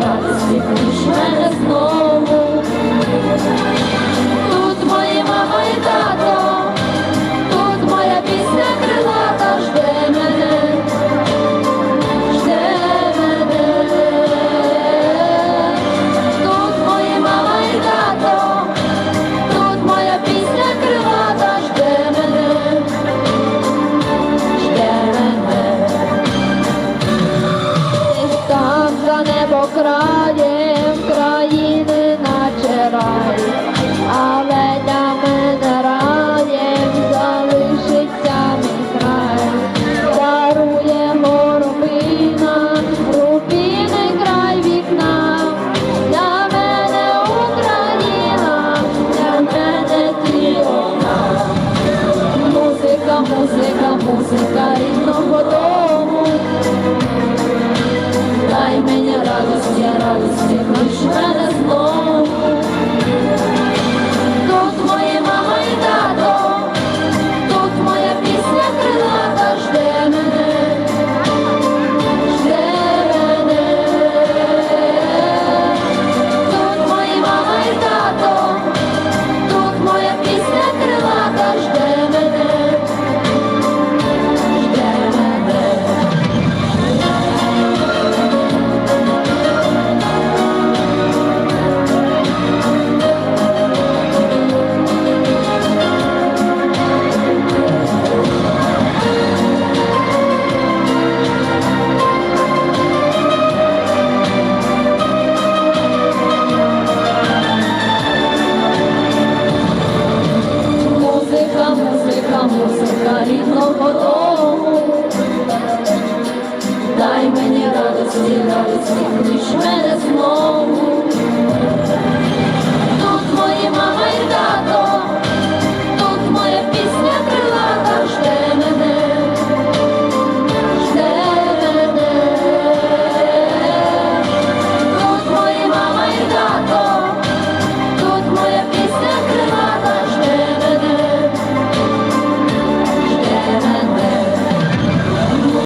радість від мене краєм країни наче рай, але для мене раєм залишиться мій край, даруємо рубина, рубіни край вікна, для мене Україна, для мене ти. Музика, музика, музика рівного дому. louvor.